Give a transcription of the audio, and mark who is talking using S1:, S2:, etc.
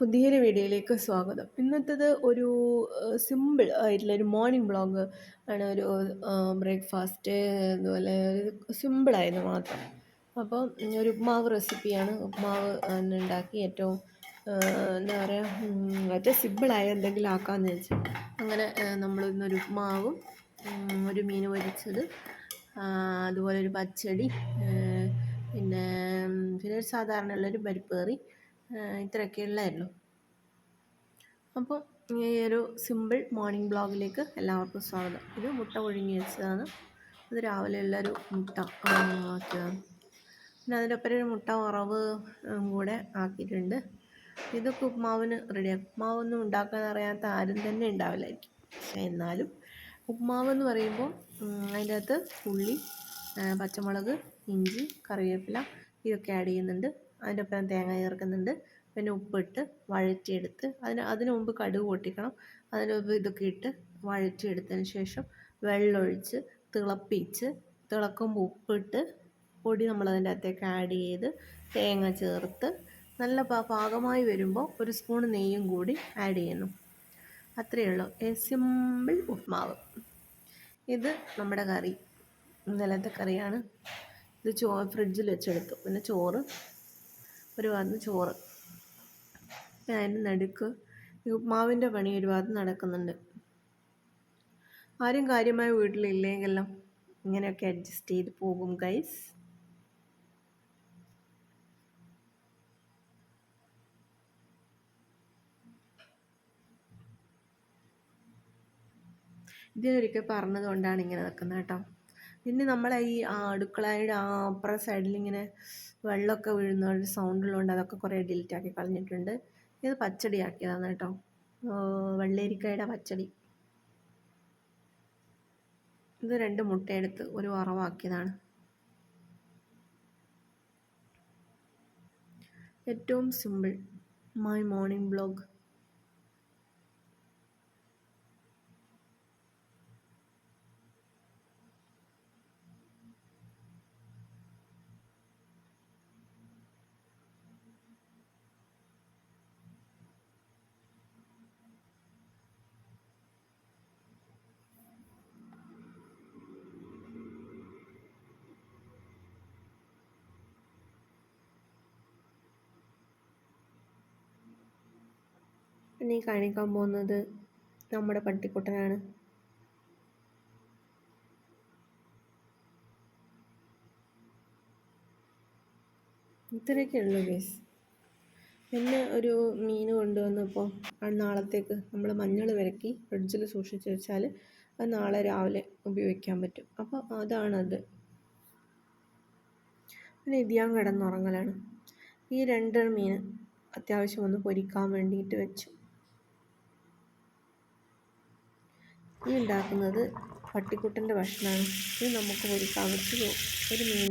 S1: പുതിയൊരു വീഡിയോയിലേക്ക് സ്വാഗതം. ഇന്നത്തേത് ഒരു സിമ്പിൾ ആയിട്ടുള്ള ഒരു മോർണിംഗ് ബ്ലോഗ് ആണ് ഒരു ബ്രേക്ക്ഫാസ്റ്റ് അതുപോലെ സിമ്പിളായിരുന്നു മാത്രം. അപ്പോൾ ഒരു ഉപ്മാവ് റെസിപ്പിയാണ് ഉപ്മാവ് ഉണ്ടാക്കി ഏറ്റവും എന്താ പറയുക ഏറ്റവും സിമ്പിളായ എന്തെങ്കിലും ആക്കാമെന്ന് വെച്ചു. അങ്ങനെ നമ്മൾ ഇന്നൊരു ഉപ്മാവും ഒരു മീൻ പൊരിച്ചത് അതുപോലെ ഒരു പച്ചടി പിന്നെ പിന്നെ ഒരു സാധാരണ ഉള്ളൊരു പരിപ്പ് കറി ഇത്രയൊക്കെ ഉള്ളായിരുന്നു. അപ്പോൾ ഈ ഒരു സിമ്പിൾ മോർണിംഗ് ബ്ലോഗിലേക്ക് എല്ലാവർക്കും സ്വാഗതം. ഇത് മുട്ട ഒഴുങ്ങി വെച്ചതാണ്. ഇത് രാവിലെ ഉള്ളൊരു മുട്ട ആക്കിയതാണ്. പിന്നെ അതിന്റെ ഒപ്പം ഒരു മുട്ട ഉറവ് കൂടെ ആക്കിയിട്ടുണ്ട്. ഇതൊക്കെ ഉപ്മാവിന് റെഡിയാക്കും ഉപ്മാവൊന്നും ഉണ്ടാക്കാൻ അറിയാത്ത ആരും തന്നെ ഉണ്ടാവില്ലായിരിക്കും. പക്ഷേ എന്നാലും ഉപ്മാവ് എന്ന് പറയുമ്പോൾ അതിന്റെ അകത്ത് ഉള്ളി പച്ചമുളക് ഇഞ്ചി കറിവേപ്പില ഇതൊക്കെ ആഡ് ചെയ്യുന്നുണ്ട്. അതിന്റെ ഒപ്പം തേങ്ങ ചേർക്കുന്നുണ്ട്. പിന്നെ ഉപ്പിട്ട് വഴറ്റിയെടുത്ത് അതിന് അതിന് മുമ്പ് കടുക് പൊട്ടിക്കണം. അതിന് മുമ്പ് ഇതൊക്കെ ഇട്ട് വഴറ്റിയെടുത്തതിന് ശേഷം വെള്ളമൊഴിച്ച് തിളപ്പിച്ച് തിളക്കുമ്പോൾ ഉപ്പിട്ട് പൊടി നമ്മൾ അതിന്റെ അകത്തേക്ക് ആഡ് ചെയ്ത് തേങ്ങ ചേർത്ത് നല്ല പാകമായി വരുമ്പോൾ ഒരു സ്പൂൺ നെയ്യും കൂടി ആഡ് ചെയ്യുന്നു. അത്രയേ ഉള്ളൂ. എ സിമ്പിൾ ഉപ്മാവ്. ഇത് നമ്മുടെ കറി. ഇന്നലത്തെ കറിയാണ്. ഇത് ചോ ഫ്രിഡ്ജിൽ വെച്ചെടുത്തു. പിന്നെ ചോറ് ഒരു ഭാഗത്ത് ചോറ്. അതിന്റെ നടുക്ക് ഉപ്മാവിന്റെ പണി ഒരു ഭാഗത്ത് നടക്കുന്നുണ്ട്. ആരും കാര്യമായ വീട്ടിലില്ലെങ്കിലും ഇങ്ങനെയൊക്കെ അഡ്ജസ്റ്റ് ചെയ്ത് പോകും ഗൈസ് ഇതിനൊരിക്കൽ പറഞ്ഞതുകൊണ്ടാണ് ഇങ്ങനെ നിൽക്കുന്നത് കേട്ടോ. പിന്നെ നമ്മളെ ഈ അടുക്കളയുടെ ആ അപ്പുറ സൈഡിൽ ഇങ്ങനെ വെള്ളമൊക്കെ വീഴുന്ന ഒരു സൗണ്ട് ഉള്ളതുകൊണ്ട് അതൊക്കെ കുറേ ഡിലീറ്റ് ആക്കി കളഞ്ഞിട്ടുണ്ട്. ഇത് പച്ചടി ആക്കിയതാണ് കേട്ടോ വെള്ളരിക്കയുടെ പച്ചടി. ഇത് രണ്ട് മുട്ടയെടുത്ത് ഒരു വറവാക്കിയതാണ്. ഏറ്റവും സിമ്പിൾ മൈ മോർണിംഗ് ബ്ലോഗ് ഈ കാണിക്കാൻ പോകുന്നത് നമ്മുടെ പട്ടിക്കുട്ടനാണ്. ഇത്രയൊക്കെ ഉള്ളു ഗേസ്. പിന്നെ ഒരു മീൻ കൊണ്ടുവന്നപ്പോൾ ആ നാളത്തേക്ക് നമ്മൾ മഞ്ഞൾ വരക്കി ഫ്രിഡ്ജിൽ സൂക്ഷിച്ച് വെച്ചാൽ അത് നാളെ രാവിലെ ഉപയോഗിക്കാൻ പറ്റും. അപ്പോൾ അതാണത്. പിന്നെ ഇതിയാൻ കിടന്നുറങ്ങലാണ്. ഈ രണ്ട് മീൻ അത്യാവശ്യം ഒന്ന് പൊരിക്കാൻ വേണ്ടിയിട്ട് വെച്ചു. ഈ ഉണ്ടാക്കുന്നത് പട്ടിക്കുട്ടന്റെ ഭക്ഷണമാണ്. ഇത് നമുക്ക് ഒരു കവച്ചിലോ ഒരു മീനും